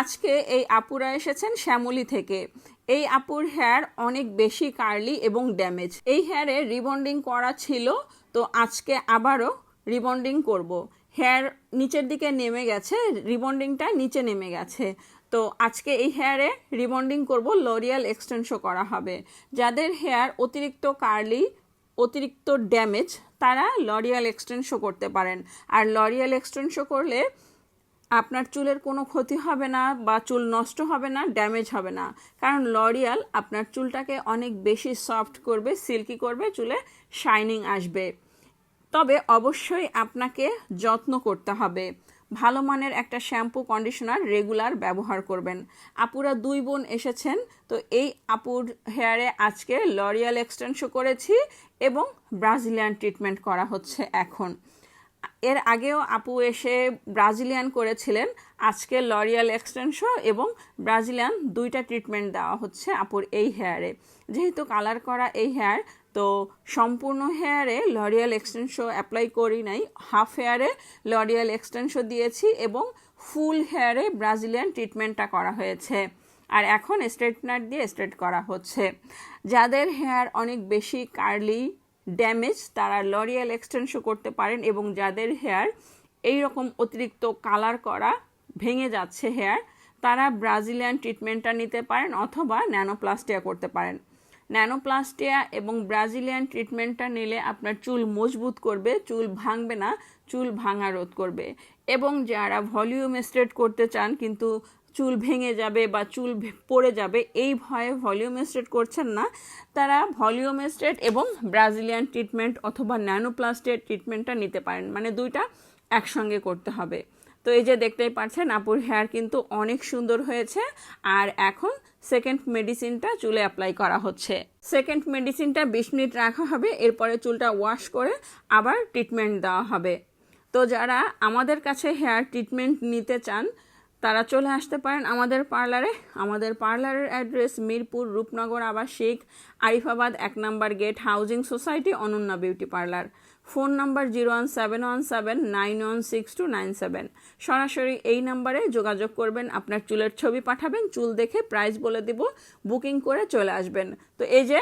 আজকে এই আপুরা এসেছেন শ্যামলী থেকে। এই আপুর হেয়ার অনেক বেশি কার্লি এবং ড্যামেজ এই হেয়ারে রিবন্ডিং করা ছিল, তো আজকে আবারও রিবন্ডিং করব। হেয়ার নিচের দিকে নেমে গেছে রিবন্ডিংটা নিচে নেমে গেছে। তো আজকে এই হেয়ারে রিবন্ডিং করব লরিয়াল এক্সটেনশো করা হবে। যাদের হেয়ার অতিরিক্ত কার্লি অতিরিক্ত ড্যামেজ তারা লরিয়াল এক্সটেনশো করতে পারেন। আর লরিয়াল এক্সটেনশো করলে আপনার চুলের কোনো ক্ষতি হবে না বা চুল নষ্ট হবে না ড্যামেজ হবে না। কারণ লরিয়াল আপনার চুলটাকে অনেক বেশি সফট করবে সিল্কি করবে, চুলে শাইনিং আসবে। তবে অবশ্যই আপনাকে যত্ন করতে হবে। ভালো মানের একটা শ্যাম্পু কন্ডিশনার রেগুলার ব্যবহার করবেন। আপুরা দুই বোন এসেছেন, তো এই আপুর হেয়ারে আজকে লরিয়াল এক্সটেনশো করেছি এবং ব্রাজিলিয়ান ট্রিটমেন্ট করা হচ্ছে এখন। এর আগেও আপু এসে ব্রাজিলিয়ান করেছিলেন। আজকে লরিয়াল এক্সটেনশো এবং ব্রাজিলিয়ান দুইটা ট্রিটমেন্ট দেওয়া হচ্ছে আপুর এই হেয়ারে। যেহেতু কালার করা এই হেয়ার, তো সম্পূর্ণ হেয়ারে লরিয়াল এক্সটেনশো অ্যাপ্লাই করি নাই। হাফ হেয়ারে লরিয়াল এক্সটেনশো দিয়েছি এবং ফুল হেয়ারে ব্রাজিলিয়ান ট্রিটমেন্টটা করা হয়েছে। আর এখন স্ট্রেটনার দিয়ে স্ট্রেট করা হচ্ছে। যাদের হেয়ার অনেক বেশি কার্লি ড্যামেজ তারা লরিয়াল এক্সটেনশো করতে পারেন এবং যাদের হেয়ার এই রকম অতিরিক্ত কালার করা ভেঙে যাচ্ছে হেয়ার তারা ব্রাজিলিয়ান ট্রিটমেন্টটা নিতে পারেন অথবা ন্যানোপ্লাস্টিয়া করতে পারেন। ন্যানোপ্লাস্টিয়া এবং ব্রাজিলিয়ান ট্রিটমেন্টটা নিলে আপনার চুল মজবুত করবে, চুল ভাঙবে না, চুল ভাঙা রোধ করবে। এবং যারা ভলিউম স্ট্রেট করতে চান কিন্তু চুল ভেঙে যাবে বা চুল পড়ে যাবে, এই ভয়ে ভলিউম স্ট্রেট করছেন না। তারা ভলিউম স্ট্রেট এবং ব্রাজিলিয়ান ট্রিটমেন্ট অথবা ন্যানোপ্লাস্টের ট্রিটমেন্টটা নিতে পারেন। মানে দুইটা একসঙ্গে করতে হবে। তো এই যে দেখতেই পাচ্ছেন, আপুর হেয়ার কিন্তু অনেক সুন্দর হয়েছে আর এখন সেকেন্ড মেডিসিনটা চুলে অ্যাপ্লাই করা হচ্ছে। সেকেন্ড মেডিসিনটা বিশ মিনিট রাখা হবে, এরপরে চুলটা ওয়াশ করে আবার ট্রিটমেন্ট দেওয়া হবে। তো যারা আমাদের কাছে হেয়ার ট্রিটমেন্ট নিতে চান তারা চলে আসতে পারেন আমাদের পার্লারে। আমাদের পার্লারের অ্যাড্রেস মিরপুর রূপনগর আবাসিক আরিফাবাদ এক নম্বর gate housing society Ananya beauty parlour. Phone number zero one seven one seven nine one six two nine seven. সরাসরি এই নাম্বারে যোগাযোগ করবেন, আপনার চুলের ছবি পাঠাবেন, চুল দেখে প্রাইস বলে দিব, বুকিং করে চলে আসবেন। তো এই যে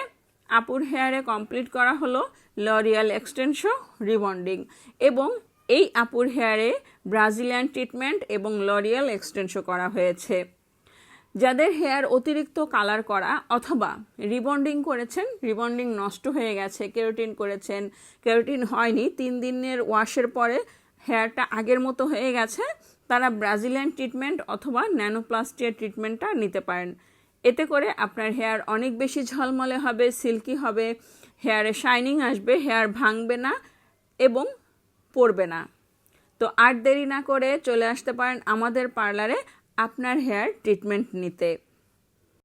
আপুর হেয়ারে কমপ্লিট করা হলো লরিয়াল এক্সটেনশো রিবন্ডিং এবং এই আপুর হেয়ারে ব্রাজিলিয়ান ট্রিটমেন্ট এবং লরিয়াল এক্সটেনশো করা হয়েছে। যাদের হেয়ার অতিরিক্ত কালার করা অথবা রিবন্ডিং করেছেন রিবন্ডিং নষ্ট হয়ে গেছে, কেরোটিন করেছেন, কেরোটিন হয়নি, তিন দিনের ওয়াশের পরে হেয়ারটা আগের মতো হয়ে গেছে, তারা ব্রাজিলিয়ান ট্রিটমেন্ট অথবা ন্যানোপ্লাস্টিয়া ট্রিটমেন্টটা নিতে পারেন। এতে করে আপনার হেয়ার অনেক বেশি ঝলমলে হবে সিল্কি হবে হেয়ারে শাইনিং আসবে হেয়ার ভাঙবে না এবং পড়বে না। তো আর দেরি না করে চলে আসতে পারেন আমাদের পার্লারে আপনার হেয়ার ট্রিটমেন্ট নিতে।